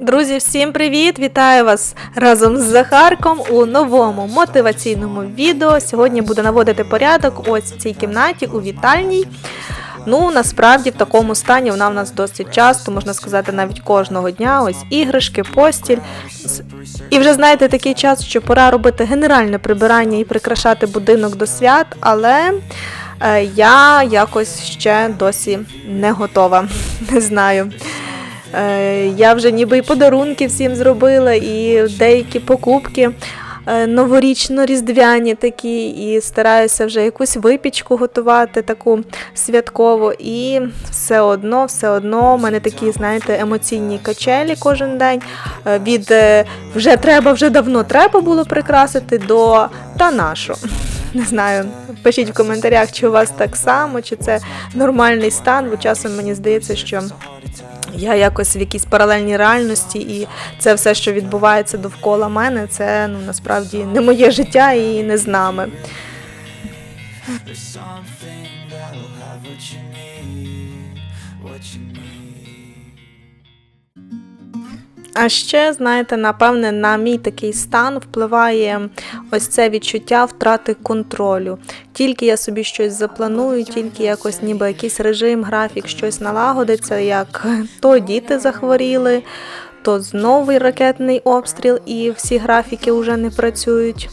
Друзі, всім привіт! Вітаю вас разом з Захарком у новому мотиваційному відео. Сьогодні буду наводити порядок ось в цій кімнаті у вітальній. Ну, насправді в такому стані вона в нас досить часто, можна сказати, навіть кожного дня. Ось іграшки, постіль. І вже знаєте, такий час, що пора робити генеральне прибирання і прикрашати будинок до свят, але е, я якось ще досі не готова. Не знаю. Е, Я вже ніби і подарунки всім зробила, і деякі покупки е, новорічно-різдвяні такі, і стараюся вже якусь випічку готувати таку святкову. І все одно, все одно, в мене такі, знаєте, емоційні качелі кожен день. Е, Від вже треба, вже давно треба було прикрасити до та нашу. Не знаю, пишіть в коментарях, чи у вас так само, чи це нормальний стан, бо часом мені здається, що я якось в якійсь паралельній реальності, і це все, що відбувається довкола мене, це ну насправді не моє життя і не з нами. А ще, знаєте, напевне, на мій такий стан впливає ось це відчуття втрати контролю. Тільки я собі щось запланую, тільки якось ніби якийсь режим, графік, щось налагодиться, як то діти захворіли, то знову ракетний обстріл, і всі графіки вже не працюють.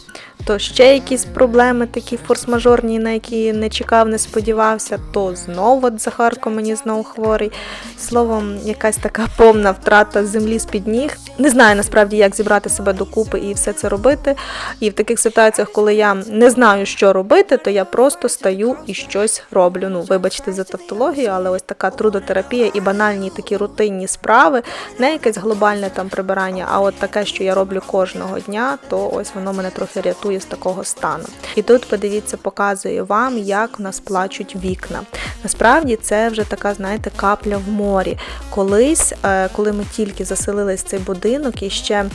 То ще якісь проблеми такі форс-мажорні, на які не чекав, не сподівався, то знову от Захарко мені знову хворий. Словом, якась така повна втрата землі з-під ніг. Не знаю насправді, як зібрати себе докупи і все це робити. І в таких ситуаціях, коли я не знаю, що робити, то я просто стаю і щось роблю. Ну, вибачте за тавтологію, але ось така трудотерапія і банальні такі рутинні справи, не якесь глобальне там прибирання, а от таке, що я роблю кожного дня, то ось воно мене трохи рятує з такого стану. І тут, подивіться, показую вам, як в нас плачуть вікна. Насправді це вже така, знаєте, капля в морі. Колись, е, коли ми тільки заселились в цей будинок, і ще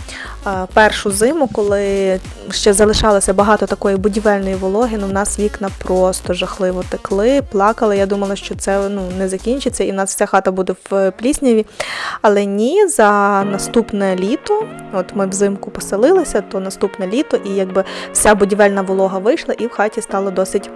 е, першу зиму, коли ще залишалося багато такої будівельної вологи, ну в нас вікна просто жахливо текли, плакали. Я думала, що це ну, не закінчиться, і в нас вся хата буде в плісняві. Але ні, за наступне літо, от ми взимку поселилися, то наступне літо, і якби вся будівельна волога вийшла, і в хаті стало досить.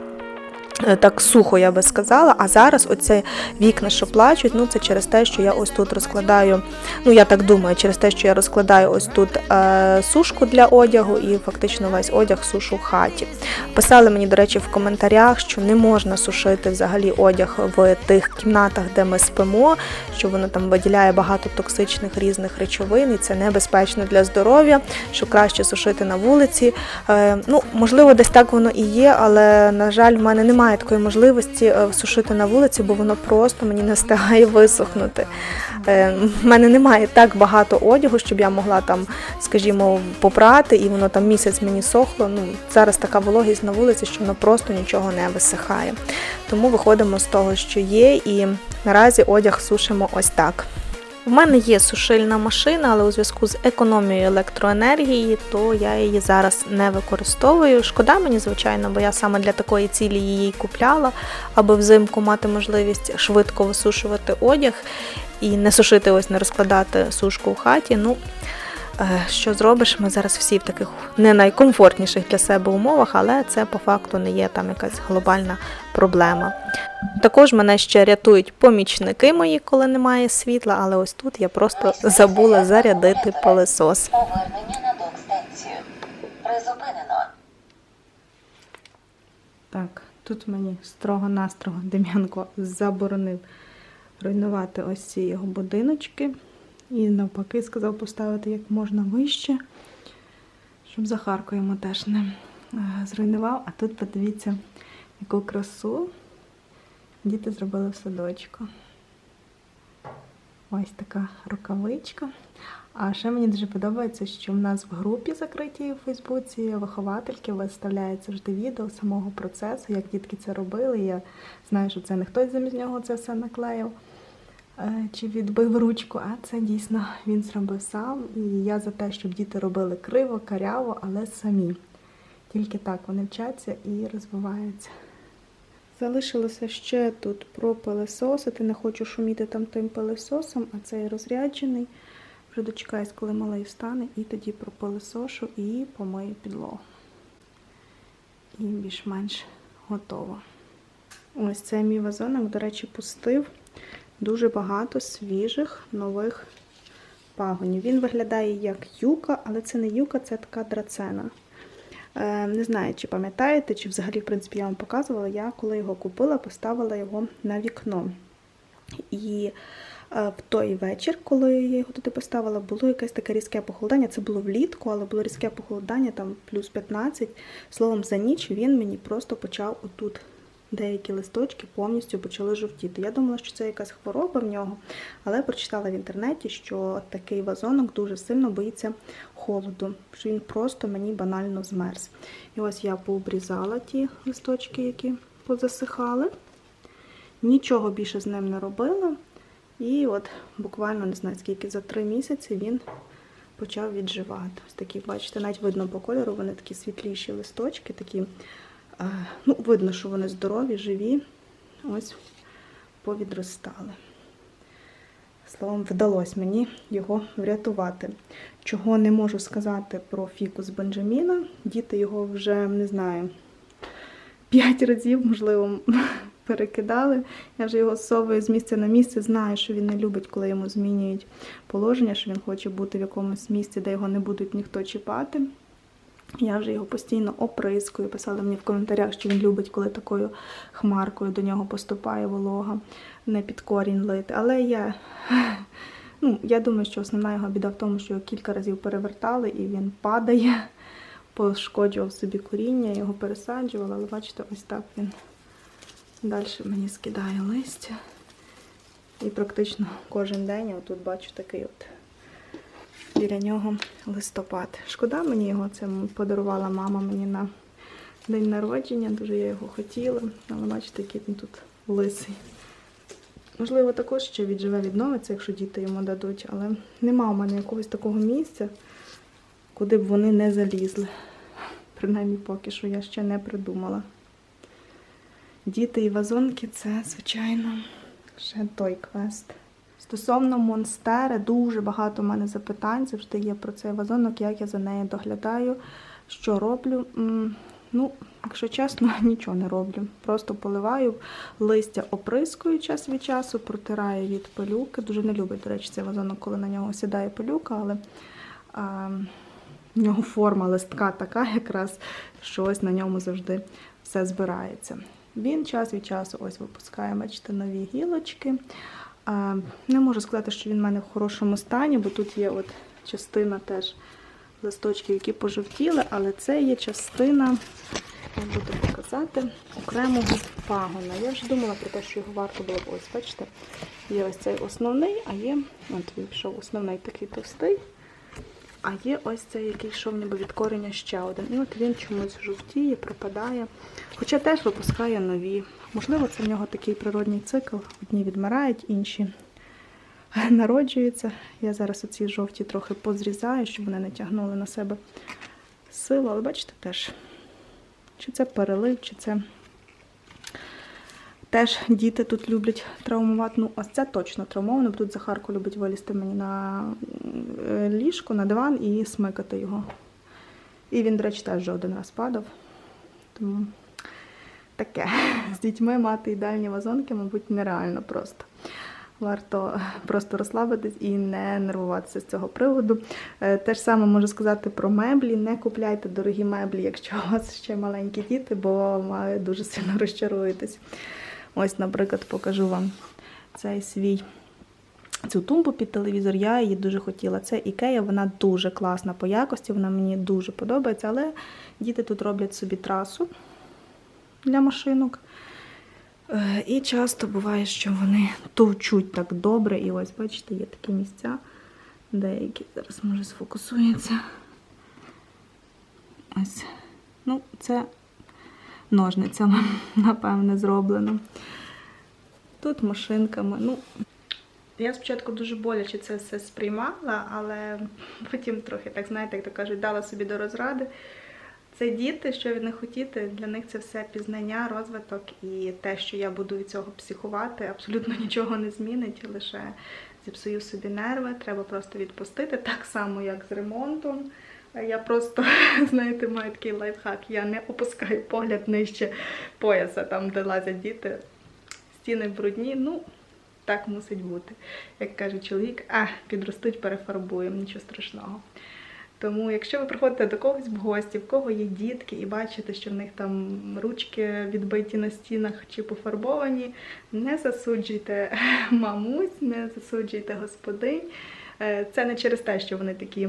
Е, Так сухо, я би сказала. А зараз оце вікна, що плачуть, ну це через те, що я ось тут розкладаю. Ну я так думаю, через те, що я розкладаю ось тут е, сушку для одягу і фактично весь одяг сушу в хаті. Писали мені, до речі, в коментарях, що не можна сушити взагалі одяг в тих кімнатах, де ми спимо, що воно там виділяє багато токсичних різних речовин, і це небезпечно для здоров'я, що краще сушити на вулиці. Е, ну, можливо, десь так воно і є, але на жаль, в мене немає такої можливості е, сушити на вулиці, бо воно просто мені не встигає висохнути. Е, в мене немає так багато одягу, щоб я могла там, скажімо, попрати, і воно там місяць мені сохло. Ну, зараз така вологість на вулиці, що воно просто нічого не висихає. Тому виходимо з того, що є, і наразі одяг сушимо ось так. В мене є сушильна машина, але у зв'язку з економією електроенергії, то я її зараз не використовую. Шкода мені, звичайно, бо я саме для такої цілі її купляла, аби взимку мати можливість швидко висушувати одяг і не сушити, ось не розкладати сушку в хаті. Ну, е, що зробиш? Ми зараз всі в таких не найкомфортніших для себе умовах, але це по факту не є там якась глобальна проблема. Також мене ще рятують помічники мої, коли немає світла, але ось тут я просто забула зарядити пилесос. Повернення на док-станцію. Призупинено. Так, тут мені строго-настрого Дем'янко заборонив руйнувати ось ці його будиночки. І навпаки сказав поставити як можна вище, щоб Захарко йому теж не е, зруйнував. А тут подивіться, яку красу діти зробили в садочку. Ось така рукавичка. А ще мені дуже подобається, що в нас в групі закритій у Фейсбуці виховательки виставляють завжди відео самого процесу, як дітки це робили. Я знаю, що це не хтось замість нього це все наклеїв е, чи відбив ручку, а це дійсно він зробив сам. І я за те, щоб діти робили криво, каряво, але самі. Тільки так вони вчаться і розвиваються. Залишилося ще тут пропилесосити. Не хочу шуміти там тим пилесосом, а цей розряджений. Вже дочекаюсь, коли малий встане, і тоді пропилисошу і помию підлогу. І більш-менш готово. Ось цей мій вазонок, до речі, пустив дуже багато свіжих нових пагонів. Він виглядає як юка, але це не юка, це така драцена. Е, Не знаю, чи пам'ятаєте, чи взагалі, в принципі, я вам показувала. Я коли його купила, поставила його на вікно. І е, в той вечір, коли я його туди поставила, було якесь таке різке похолодання. Це було влітку, але було різке похолодання, там плюс 15. Словом, за ніч він мені просто почав отут. Деякі листочки повністю почали жовтіти. Я думала, що це якась хвороба в нього, але прочитала в інтернеті, що такий вазонок дуже сильно боїться холоду, що він просто мені банально змерз. І ось я пообрізала ті листочки, які позасихали. Нічого більше з ним не робила. І от буквально не знаю скільки за три місяці він почав відживати. Ось такі, бачите, навіть видно по кольору, вони такі світліші листочки, такі, ну, видно, що вони здорові, живі. Ось повідростали. Словом, вдалося мені його врятувати. Чого не можу сказати про фікус Бенджаміна. Діти його вже не знаю. П'ять разів, можливо, перекидали. Я вже його совую з місця на місце. Знаю, що він не любить, коли йому змінюють положення, що він хоче бути в якомусь місці, де його не будуть ніхто чіпати. Я вже його постійно оприскую. Писали мені в коментарях, що він любить, коли такою хмаркою до нього поступає волога, не під корінь лити. Але я, ну, я думаю, що основна його біда в тому, що його кілька разів перевертали і він падає, пошкоджував собі коріння, його пересаджували, але бачите, ось так він далі мені скидає листя. І практично кожен день я тут бачу такий от біля нього листопад. Шкода мені його, це подарувала мама мені на день народження, дуже я його хотіла, але бачите, який він тут лисий. Можливо, також ще відживе відновиться, якщо діти йому дадуть, але нема у мене якогось такого місця, куди б вони не залізли. Принаймні поки що я ще не придумала. Діти і вазонки це, звичайно, ще той квест. Стосовно монстери, дуже багато в мене запитань завжди є про цей вазонок, як я за нею доглядаю, що роблю. Ну, якщо чесно, нічого не роблю. Просто поливаю листя оприскую час від часу, протираю від пилюки. Дуже не любить, до речі, цей вазонок, коли на нього сідає пилюка, але а, в нього форма листка така, якраз що ось на ньому завжди все збирається. Він час від часу ось випускає, бачите, нові гілочки. Не можу сказати, що він в мене в хорошому стані, бо тут є от частина теж листочків, які пожовтіли, але це є частина, я буду показати, окремого пагона. Я вже думала про те, що його варто було б ось, бачите, є ось цей основний, а є, от він пішов основний такий товстий, а є ось цей, який йшов ніби від кореня ще один. І от він чомусь жовтіє, пропадає. Хоча теж випускає нові. Можливо, це в нього такий природній цикл. Одні відмирають, інші народжуються. Я зараз оці жовті трохи позрізаю, щоб вони не тягнули на себе силу. Але бачите, теж, чи це перелив, чи це теж діти тут люблять травмувати. Ну, ось це точно травмовано, бо тут Захарко любить вилізти мені на е, ліжко, на диван і смикати його. І він, до речі, теж вже один раз падав. Тому таке. З дітьми мати ідеальні вазонки, мабуть, нереально просто. Варто просто розслабитись і не нервуватися з цього приводу. Е, Те ж саме можу сказати про меблі. Не купляйте дорогі меблі, якщо у вас ще маленькі діти, бо дуже сильно розчаруєтесь. Ось, наприклад, покажу вам цей свій цю тумбу під телевізор. Я її дуже хотіла. Це Ікея, вона дуже класна по якості, вона мені дуже подобається, але діти тут роблять собі трасу для машинок. Е, І часто буває, що вони товчуть так добре. І ось, бачите, є такі місця, деякі зараз може сфокусується. Ось. Ну, це ножницями, напевне, зроблено. Тут машинками. Ну, я спочатку дуже боляче це все сприймала, але потім трохи, так знаєте, як то кажуть, дала собі до розради. Це діти, що від них хотіти, для них це все пізнання, розвиток і те, що я буду від цього психувати, абсолютно нічого не змінить, лише зіпсую собі нерви. Треба просто відпустити, так само, як з ремонтом. Я просто, знаєте, маю такий лайфхак. Я не опускаю погляд нижче пояса, там, де лазять діти, стіни брудні. Ну, так мусить бути. Як каже чоловік, а, підростуть, перефарбуємо, нічого страшного. Тому, якщо ви приходите до когось в гості, в кого є дітки, і бачите, що в них там ручки відбиті на стінах чи пофарбовані, не засуджуйте мамусь, не засуджуйте господинь. Е, Це не через те, що вони такі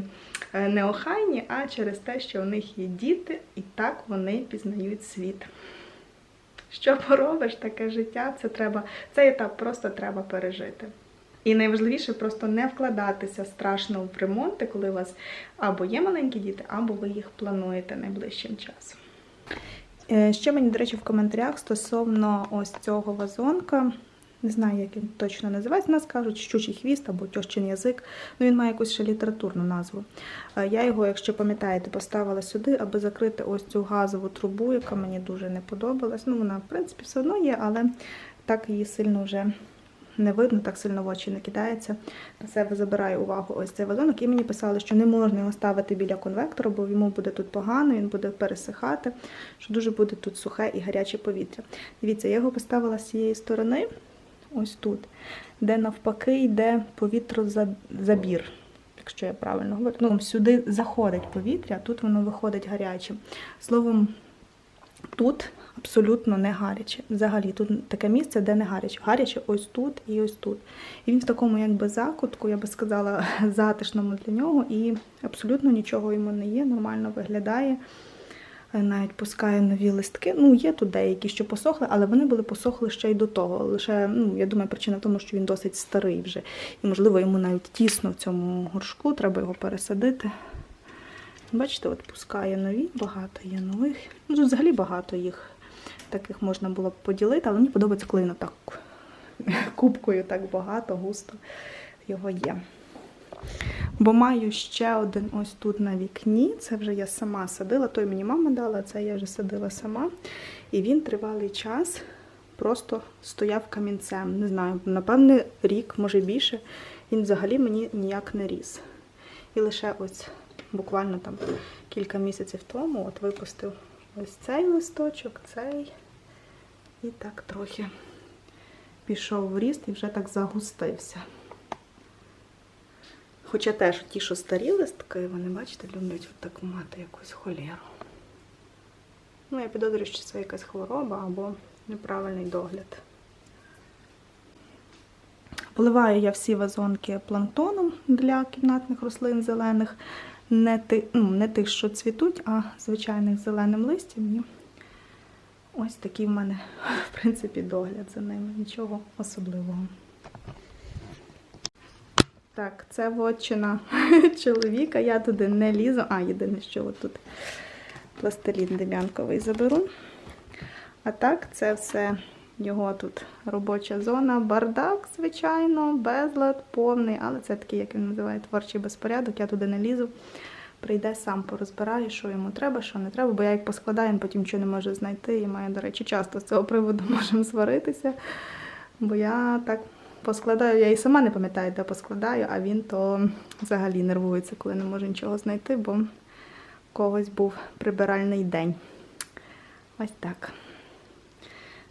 е, неохайні, а через те, що у них є діти, і так вони пізнають світ. Що поробиш, таке життя, це треба, цей етап просто треба пережити. І найважливіше просто не вкладатися страшно в ремонти, коли у вас або є маленькі діти, або ви їх плануєте найближчим часом. Е, Ще мені, до речі, в коментарях стосовно ось цього вазонка. Не знаю, як він точно називається. Нас кажуть, щучий хвіст або тьощин язик. Ну, він має якусь ще літературну назву. Е, Я його, якщо пам'ятаєте, поставила сюди, аби закрити ось цю газову трубу, яка мені дуже не подобалась. Ну, вона, в принципі, все одно є, але так її сильно вже не видно, так сильно в очі не кидається. На себе забираю увагу ось цей вазонок. І мені писали, що не можна його ставити біля конвектора, бо йому буде тут погано, він буде пересихати, що дуже буде тут сухе і гаряче повітря. Дивіться, я його поставила з цієї сторони, ось тут, де навпаки йде повітрозабір. Якщо я правильно говорю, ну сюди заходить повітря, тут воно виходить гарячим. Словом, тут абсолютно не гаряче. Взагалі, тут таке місце, де не гаряче. Гаряче ось тут і ось тут. І він в такому якби закутку, я би сказала, затишному для нього, і абсолютно нічого йому не є, нормально виглядає. Е, Навіть пускає нові листки. Ну, є тут деякі, що посохли, але вони були посохли ще й до того. Лише, ну, я думаю, причина в тому, що він досить старий вже. І, можливо, йому навіть тісно в цьому горшку, треба його пересадити. Бачите, от пускає нові, багато є нових. Ну, тут взагалі багато їх таких можна було б поділити, але мені подобається, коли так кубкою так багато, густо його є. Бо маю ще один ось тут на вікні. Це вже я сама садила. Той мені мама дала, це я вже садила сама. І він тривалий час просто стояв камінцем. Не знаю, напевне, рік, може більше. Він взагалі мені ніяк не ріс. І лише ось буквально там кілька місяців тому от випустив ось цей листочок, цей. І так трохи пішов в ріст і вже так загустився. Хоча теж ті, що старі листки, вони, бачите, люблять от так мати якусь холєру. Ну, я підозрюю, що це якась хвороба або неправильний догляд. Поливаю я всі вазонки планктоном для кімнатних рослин зелених. Не, ти, ну, не тих, що цвітуть, а звичайних зеленим листям. І ось такий в мене, в принципі, догляд за ними. Нічого особливого. Так, це вотчина чоловіка. Я туди не лізу. А, єдине, що от тут пластилін дем'янковий заберу. А так, це все його тут робоча зона. Бардак, звичайно, безлад повний, але це такий, як він називає, творчий безпорядок. Я туди не лізу. Прийде сам порозбирає, що йому треба, що не треба, бо я як поскладаю, він потім нічого не може знайти. І має, до речі, часто з цього приводу можемо сваритися. Бо я так поскладаю, я і сама не пам'ятаю, де поскладаю, а він то взагалі нервується, коли не може нічого знайти, бо в когось був прибиральний день. Ось так.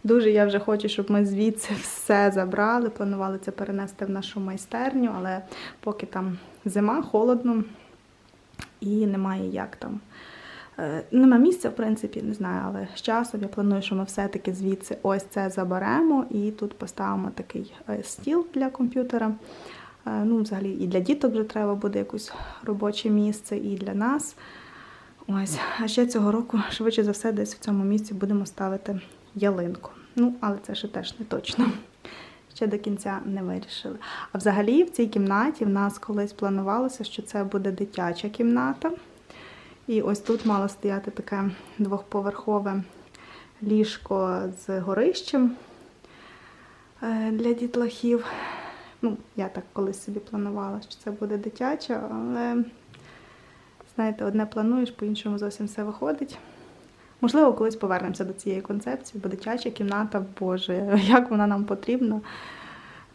Дуже я вже хочу, щоб ми звідси все забрали. Планували це перенести в нашу майстерню, але поки там зима, холодно і немає як там. Е, Нема місця, в принципі, не знаю, але з часом я планую, що ми все-таки звідси ось це заберемо і тут поставимо такий е, стіл для комп'ютера. Е, Ну, взагалі, і для діток вже треба буде якесь робоче місце, і для нас. Ось, а ще цього року, швидше за все, десь в цьому місці будемо ставити ялинку. Ну, але це ще теж не точно. Ще до кінця не вирішили. А взагалі в цій кімнаті в нас колись планувалося, що це буде дитяча кімната. І ось тут мало стояти таке двохповерхове ліжко з горищем е, для дітлахів. Ну, я так колись собі планувала, що це буде дитяча, але Знаєте, одне плануєш, по-іншому зовсім все виходить. Можливо, колись повернемося до цієї концепції, бо дитяча кімната, Боже, як вона нам потрібна.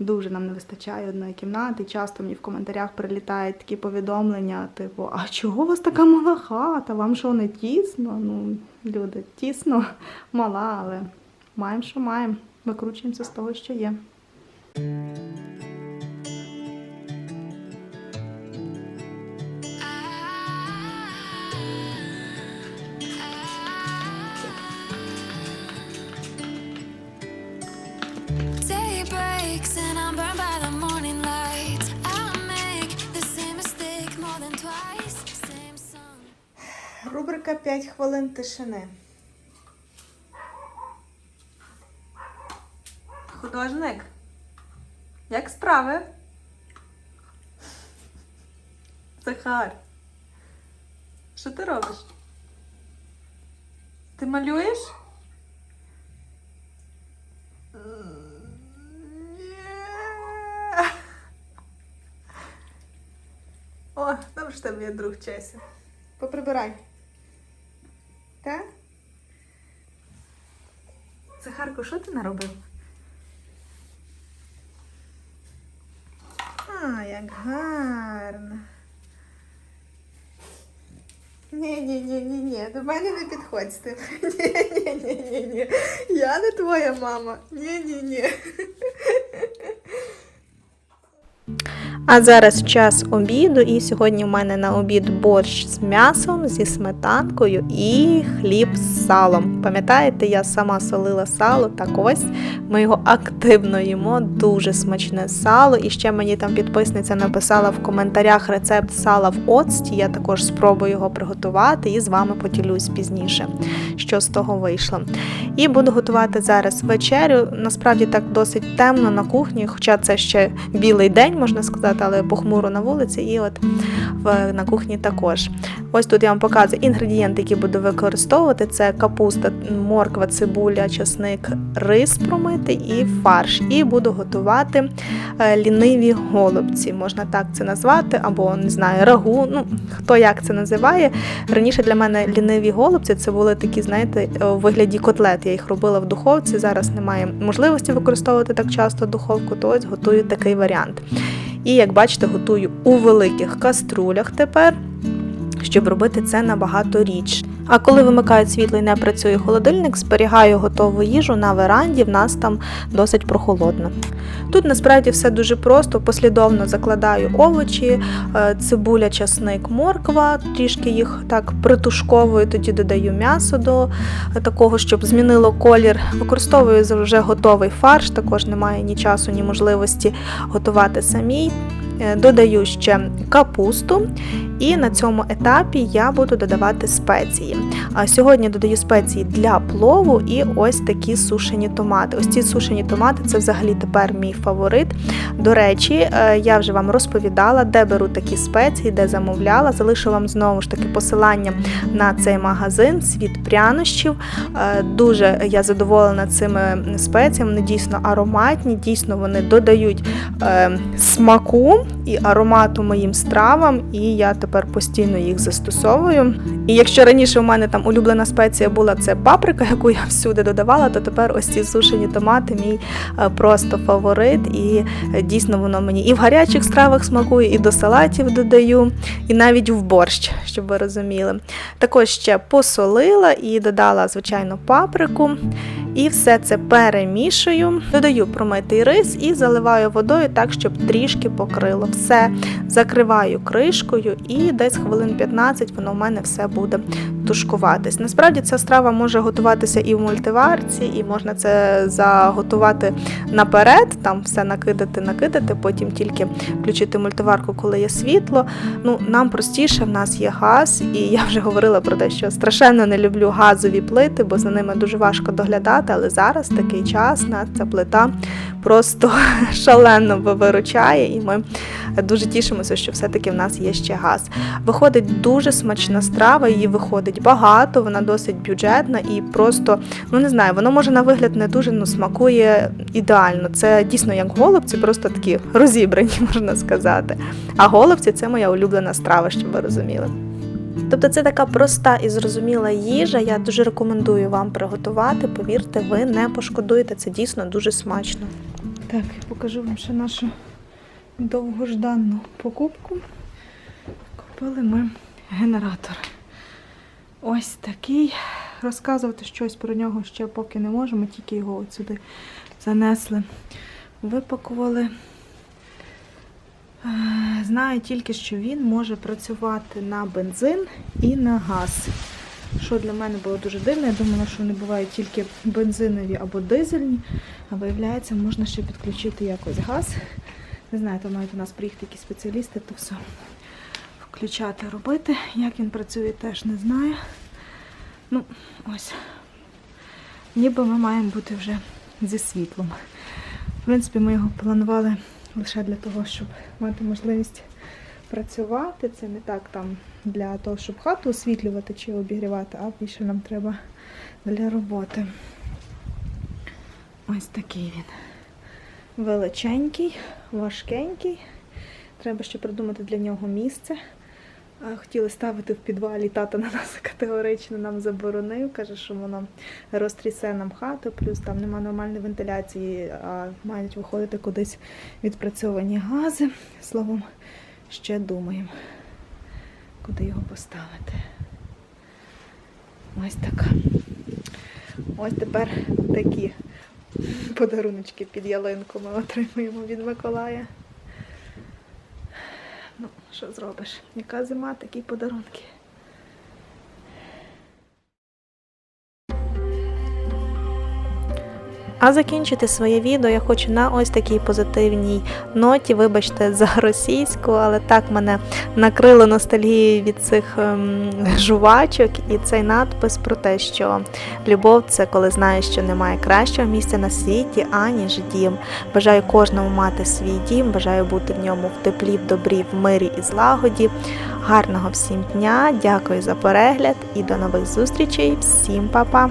Дуже нам не вистачає одної кімнати. Часто мені в коментарях прилітають такі повідомлення, типу, а чого у вас така мала хата? Вам що не тісно? Ну, люди, тісно, мала, але маємо, що маємо. Викручуємося з того, що є. Рубрика 5 хвилин тишини. Художник. Як справи? Захар. Що ти робиш? Ти малюєш? О, що в тебе є друг Чеся. Поприбирай. Так? Захарко, що ти наробив? А, як гарно. Ні, ні, ні, ні, ні, до мене не підходь з тим. Ні, ні, ні, ні, ні. Я не твоя мама. Ні, ні, ні. А зараз час обіду, і сьогодні в мене на обід борщ з м'ясом, зі сметанкою і хліб з салом. Пам'ятаєте, я сама солила сало, так ось ми його активно їмо, дуже смачне сало. І ще мені там підписниця написала в коментарях рецепт сала в оцті. Я також спробую його приготувати і з вами поділюсь пізніше, що з того вийшло. І буду готувати зараз вечерю. Насправді так досить темно на кухні, хоча це ще білий день, можна сказати, але похмуро на вулиці, і от в, на кухні також. Ось тут я вам показую інгредієнти, які буду використовувати: це капуста, морква, цибуля, часник, рис промитий і фарш. І буду готувати е, ліниві голубці, можна так це назвати, або не знаю, рагу. Ну хто як це називає. Раніше для мене ліниві голубці це були такі, знаєте, е, у вигляді котлет. Я їх робила в духовці. Зараз немає можливості використовувати так часто духовку, то ось готую такий варіант. І як бачите, готую у великих каструлях тепер, щоб робити це набагато рідше. А коли вимикають світло і не працює холодильник, зберігаю готову їжу на веранді, в нас там досить прохолодно. Тут насправді все дуже просто, послідовно закладаю овочі, е, цибуля, часник, морква, трішки їх так притушковую, тоді додаю м'ясо до такого, щоб змінило колір. Використовую вже готовий фарш, також немає ні часу, ні можливості готувати самій. Е, Додаю ще капусту, і на цьому етапі я буду додавати спеції. Сьогодні додаю спеції для плову і ось такі сушені томати. Ось ці сушені томати це взагалі тепер мій фаворит. До речі, е, я вже вам розповідала, де беру такі спеції, де замовляла. Залишу вам знову ж таки посилання на цей магазин світ прянощів. Е, Дуже я задоволена цими спеціями. Вони дійсно ароматні, дійсно вони додають смаку і аромату моїм стравам, і я тепер постійно їх застосовую. І якщо раніше у мене там улюблена спеція була це паприка, яку я всюди додавала, то тепер ось ці сушені томати мій е, просто фаворит. І е, дійсно воно мені і в гарячих стравах смакує, і до салатів додаю, і навіть в борщ, щоб ви розуміли. Також ще посолила і додала, звичайно, паприку. І все це перемішую, додаю промитий рис і заливаю водою так, щоб трішки покрило. Все закриваю кришкою, і десь хвилин 15 воно в мене все буде тушкуватись. Насправді ця страва може готуватися і в мультиварці, і можна це заготувати наперед, там все накидати, накидати, потім тільки включити мультиварку, коли є світло. Ну, нам простіше, в нас є газ, і я вже говорила про те, що страшенно не люблю газові плити, бо за ними дуже важко доглядати. Але зараз такий час на ця плита просто шалено виручає, і ми дуже тішимося, що все-таки в нас є ще газ. Виходить дуже смачна страва, її виходить багато, вона досить бюджетна і просто, ну не знаю, воно може на вигляд не дуже ну, смакує ідеально. Це дійсно як голубці, просто такі розібрані, можна сказати. А голубці це моя улюблена страва, щоб ви розуміли. Тобто це така проста і зрозуміла їжа. Я дуже рекомендую вам приготувати. Повірте, ви не пошкодуєте. Це дійсно дуже смачно. Так, покажу вам ще нашу довгожданну покупку. Купили ми генератор. Ось такий. Розказувати щось про нього ще поки не можемо, тільки його от сюди занесли, випакували. Е, Знаю тільки, що він може працювати на бензин і на газ. Що для мене було дуже дивно. Я думала, що вони бувають тільки бензинові або дизельні, а виявляється, можна ще підключити якось газ. Не знаю, там мають у нас приїхати якісь спеціалісти, то все включати, робити. Як він працює, теж не знаю. Ну, ось. Ніби ми маємо бути вже зі світлом. В принципі, ми його планували лише для того, щоб мати можливість працювати. Це не так там для того, щоб хату освітлювати чи обігрівати, а більше нам треба для роботи. Ось такий він. Величенький, важкенький. Треба ще придумати для нього місце. Хотіли ставити в підвалі, тато на нас категорично нам заборонив. Каже, що воно розтрясе нам хату, плюс там нема нормальної вентиляції, а мають виходити кудись відпрацьовані гази. Словом, ще думаємо, куди його поставити. Ось така. Ось тепер такі подаруночки під ялинку ми отримуємо від Миколая. Ну, що зробиш? Яка зима, такі подарунки. А закінчити своє відео я хочу на ось такій позитивній ноті. Вибачте за російську, але так мене накрило ностальгією від цих ем, жувачок. І цей надпис про те, що любов це коли знаєш, що немає кращого місця на світі, аніж дім. Бажаю кожному мати свій дім, бажаю бути в ньому в теплі, в добрі, в мирі і злагоді. Гарного всім дня! Дякую за перегляд і до нових зустрічей. Всім па-па!